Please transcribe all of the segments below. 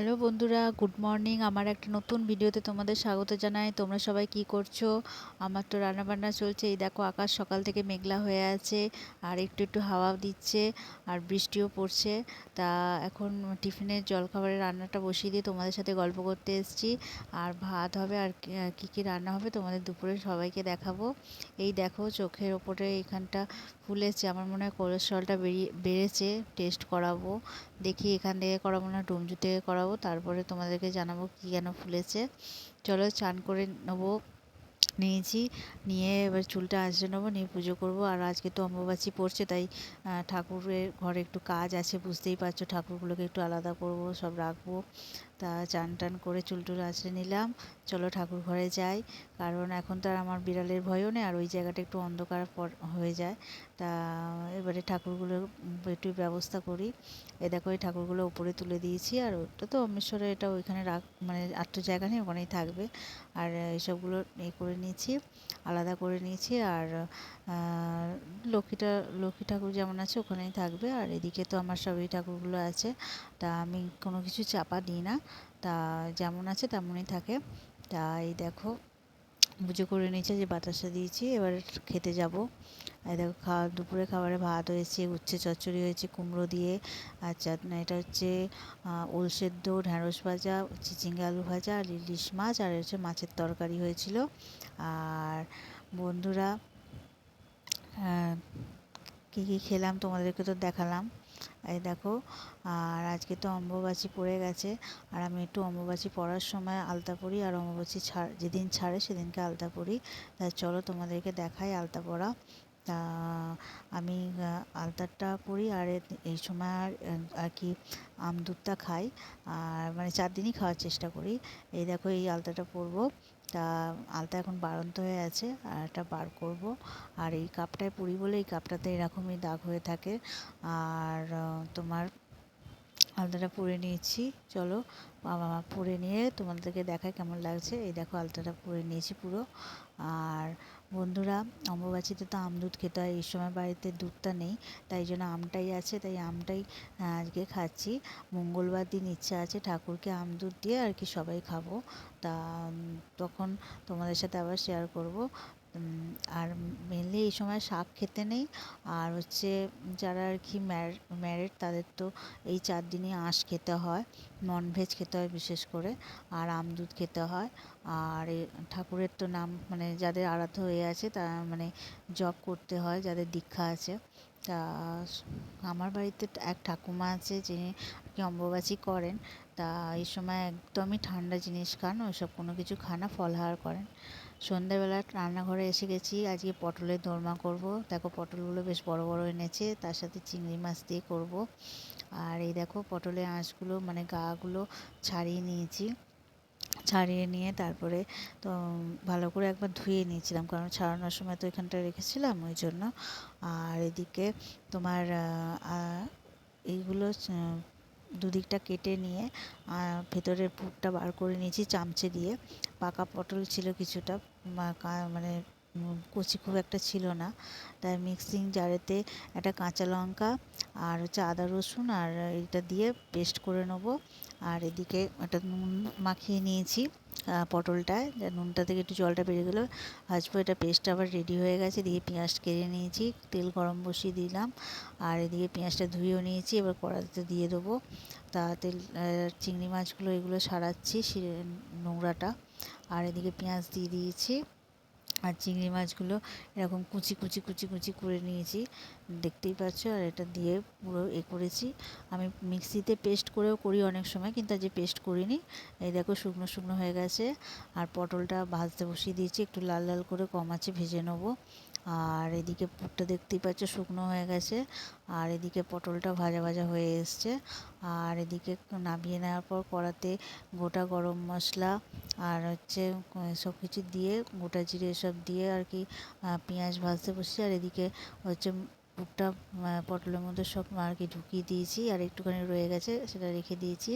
Hello বন্ধুরা, good morning. আমার একটা নতুন ভিডিওতে তোমাদের স্বাগত জানাই। তোমরা সবাই কি করছ? আমার তো রান্নাবান্না চলছে। এই দেখো, আকাশ সকাল থেকে মেঘলা হয়ে আছে, আর একটু একটু হাওয়া দিচ্ছে, আর বৃষ্টিও পড়ছে। তা এখন টিফিনের জলখাবারের রান্নাটা বসিয়ে দিয়ে তোমাদের সাথে গল্প করতে এসেছি। আর ভাত হবে, আর কি কি রান্না হবে তোমাদের দুপুরে সবাইকে দেখাবো। এই দেখো, চোখের ওপরে এখানটা ফুলেছে। আমার মনে হয় কোলেস্ট্রলটা বেরিয়ে, বেড়েছে, টেস্ট করাবো। দেখি এখান থেকে করাবো না, ডুমজু থেকে করাবো। তারপরে তোমাদেরকে জানাব কি কেন ফুলেছে। চলো চান করে নেব। নিয়েছি। নিয়ে এবার চুলটা আঁচড়ে নেব, নিয়ে পুজো করব। আর আজকে তো অম্বুবাচী পড়ছে, তাই ঠাকুরের ঘরে একটু কাজ আছে, বুঝতেই পারছ। ঠাকুরগুলোকে একটু আলাদা করব, সব রাখব। তা চান টান করে চুল টুল আঁচড়ে নিলাম। চলো ঠাকুর ঘরে যাই। কারণ এখন তো আর আমার বিড়ালের ভয়ও নেই, আর ওই জায়গাটা একটু অন্ধকার হয়ে যায়। তা এবারে ঠাকুরগুলো একটু ব্যবস্থা করি। এ দেখো, এই ঠাকুরগুলো উপরে তুলে দিয়েছি, আর ওটা তো অমেশ্বরে এটা ওইখানে রাখ মানে আটটা জায়গা নেই, ওখানেই থাকবে। আর এইসবগুলো এ করে নিয়েছি, আলাদা করে নিয়েছি আর লক্ষ্মীটা, লক্ষ্মী ঠাকুর যেমন আছে ওখানেই থাকবে। আর এদিকে তো আমার সবই ঠাকুরগুলো আছে। তা আমি কোনো কিছু চাপা দিই না। তা যেমন আছে তেমনই থাকে। তাই দেখো, পুজো করে নিয়েছে যে বাতাসা দিয়েছি, এবার খেতে যাব। এই দেখো খাওয়া দুপুরে খাবারে ভাত হয়েছে, উচ্ছে চচ্চড়ি হয়েছে, কুমড়ো দিয়ে আচ্ছা এটা হচ্ছে ওল সেদ্ধ, ঢ্যাঁড়স ভাজা চিচিঙ্গে আলু ভাজা, আর ইলিশ মাছ, আর হচ্ছে মাছের তরকারি হয়েছিল। আর বন্ধুরা কী কী খেলাম তোমাদেরকে তো দেখালাম। এই দেখো, আর আজকে তো অম্বুবাচী পড়ে গেছে, আর আমি একটু অম্বুবাচী পড়ার সময় আলতা পরি, আর অম্বুবাচী ছাড়, যেদিন ছাড়ে সেদিনকে আলতা পরি। চলো তোমাদেরকে দেখাই আলতা পরা তা আমি আলতারটা পরি আর এই সময় আর আর কি আম দুধটা খাই। আর মানে চার দিনই খাওয়ার চেষ্টা করি। এই দেখো এই আলতাটা পরবো। তা আলতা এখন বাড়ন্ত হয়ে আছে। আর এটা বার করব। আর এই কাপটায় পুরি বলে এই কাপটাতে এরকমই দাগ হয়ে থাকে। আর তোমার আলতাটা পরে নিয়েছি। চলো বাবা মা পরে নিয়ে তোমাদেরকে দেখায় কেমন লাগছে। এই দেখো আলতাটা পরে নিয়েছি পুরো। আর বন্ধুরা, অম্বুবাচিতে তো আম দুধ খেতে হয়, এই সময় বাড়িতে দুধটা নেই, তাই জন্য আমটাই আছে, তাই আমটাই আজকে খাচ্ছি। মঙ্গলবার দিন ইচ্ছা আছে ঠাকুরকে আম দুধ দিয়ে আর কি সবাই খাব। তা তখন তোমাদের সাথে আবার শেয়ার করব। আর মেনলি এই সময় শাক খেতে নেই। আর হচ্ছে যারা আর কি ম্যারেড তাদের তো এই চার দিনই আঁশ খেতে হয় ননভেজ খেতে হয় বিশেষ করে, আর আম দুধ খেতে হয়। আর ঠাকুরের তো নাম মানে যাদের আরাধ্য হয়ে আছে তারা মানে জপ করতে হয়, যাদের দীক্ষা আছে। তা আমার বাড়িতে এক ঠাকুমা আছে যিনি অম্বুবাচী করেন। তা এই সময় একদমই ঠান্ডা জিনিস খান, ওইসব কোনো কিছু খানা ফলহার করেন। সন্ধ্যাবেলা রান্নাঘরে এসে গেছি, আজকে পটলের দোরমা করব। দেখো পটলগুলো বেশ বড় বড় এনেছে, তার সাথে চিংড়ি মাছ দিয়ে করব। আর এই দেখো পটলের আঁশগুলো মানে গাগুলো ছাড়িয়ে নিয়েছি। ছাড়িয়ে নিয়ে তারপরে তো ভালো করে একবার ধুয়ে নিয়েছিলাম। কারণ ছাড়ানোর সময় তো এখানটা রেখেছিলাম ওই জন্য আর এদিকে তোমার এইগুলো দুদিকটা কেটে নিয়ে ভেতরের পুরটা বার করে নিয়েছি চামচে দিয়ে। পাকা পটল ছিল কিছুটা মানে কচি খুব একটা ছিল না। তাই মিক্সিং জারেতে একটা কাঁচা লঙ্কা আর হচ্ছে আদা রসুন আর এটা দিয়ে পেস্ট করে নেব। আর এদিকে একটা নুন মাখিয়ে নিয়েছি পটলটায় নুনটা থেকে একটু জলটা বেরিয়ে গেলো ভাজবো। এটা পেস্ট আবার রেডি হয়ে গেছে। দিয়ে পেঁয়াজ কেড়ে নিয়েছি, তেল গরম বসিয়ে দিলাম। আর এদিকে পেঁয়াজটা ধুয়েও নিয়েছি, এবার কড়াতে দিয়ে দেবো। তা তেল চিংড়ি মাছগুলো এগুলো সারাচ্ছি নোংরাটা। আর এদিকে পেঁয়াজ দিয়ে দিয়েছি। আর চিংড়ি মাছগুলো এরকম কুচি কুচি কুচি কুচি করে নিয়েছি। দেখতেই পাচ্ছ, আর এটা দিয়ে পুরো এ করেছি। আমি মিক্সিতে পেস্ট করেও করি অনেক সময়, কিন্তু আজ পেস্ট করিনি। এই দেখো শুকনো শুকনো হয়ে গেছে। আর পটলটা ভাজতে বসিয়ে দিয়েছি, একটু লাল লাল করে কম আছে ভেজে নেব। আর এদিকে পুরটা দেখতেই পাচ্ছ, শুকনো হয়ে গেছে। আর এদিকে পটলটা ভাজা ভাজা হয়ে এসছে। আর এদিকে নামিয়ে নেওয়ার পর কড়াতে গোটা গরম মশলা আর হচ্ছে সব কিছু দিয়ে, গোটা জিরে এসব দিয়ে আর কি পেঁয়াজ ভাজতে বসছি। আর এদিকে হচ্ছে পুরটা পটলের মধ্যে সব আর কি ঢুকিয়ে দিয়েছি আর একটুখানি রয়ে গেছে, সেটা রেখে দিয়েছি।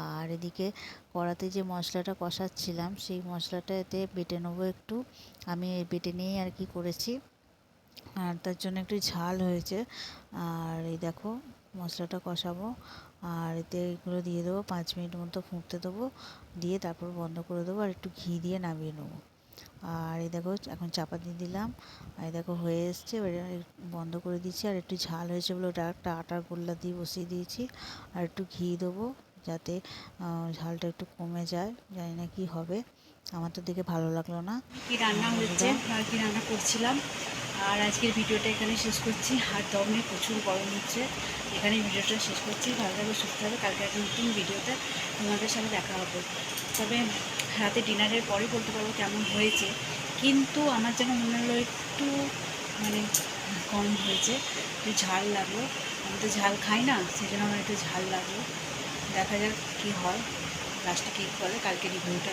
আর এদিকে কড়াতে যে মশলাটা কষাচ্ছিলাম, সেই মশলাটা এতে বেটে নেব একটু। আমি বেটে নিয়েই আর কি করেছি। আর তার জন্য একটু ঝাল হয়েছে। আর এই দেখো মশলাটা কষাবো। আর এতে এগুলো দিয়ে দেবো পাঁচ মিনিট মতো ফুটতে দেবো। দিয়ে তারপর বন্ধ করে দেবো আর একটু ঘি দিয়ে নামিয়ে নেব। আর এই দেখো এখন চাপা দিয়ে দিলাম। আর দেখো হয়ে এসছে। এবারে বন্ধ করে দিচ্ছি। আর একটু ঝাল হয়েছে বলে ওটা একটা আটার গোল্লা দিয়ে বসিয়ে দিয়েছি। আর একটু ঘি দেবো যাতে ঝালটা একটু কমে যায়। জানি না কি হবে। আমার তো দেখে ভালো লাগল না। কি রান্না হচ্ছে আর কি রান্না করছিলাম? আর আজকের ভিডিওটা এখানে শেষ করছি। আর দমে প্রচুর গরম হচ্ছে। এখানে ভিডিওটা শেষ করছি। ভালো থাকবে সুস্থ হবে কালকে একটা নতুন ভিডিওতে তোমাদের সাথে দেখা হবে। তবে রাতে ডিনারের পরে বলতে পারব কেমন হয়েছে। কিন্তু আমার যেন মনে হলো একটু মানে কম হয়েছে। একটু ঝাল লাগল। আমি তো ঝাল খাই না, সেই জন্য আমার একটু ঝাল লাগল। দেখা যাক কী হয়। লাস্টে কী করে কালকে রিভিউটা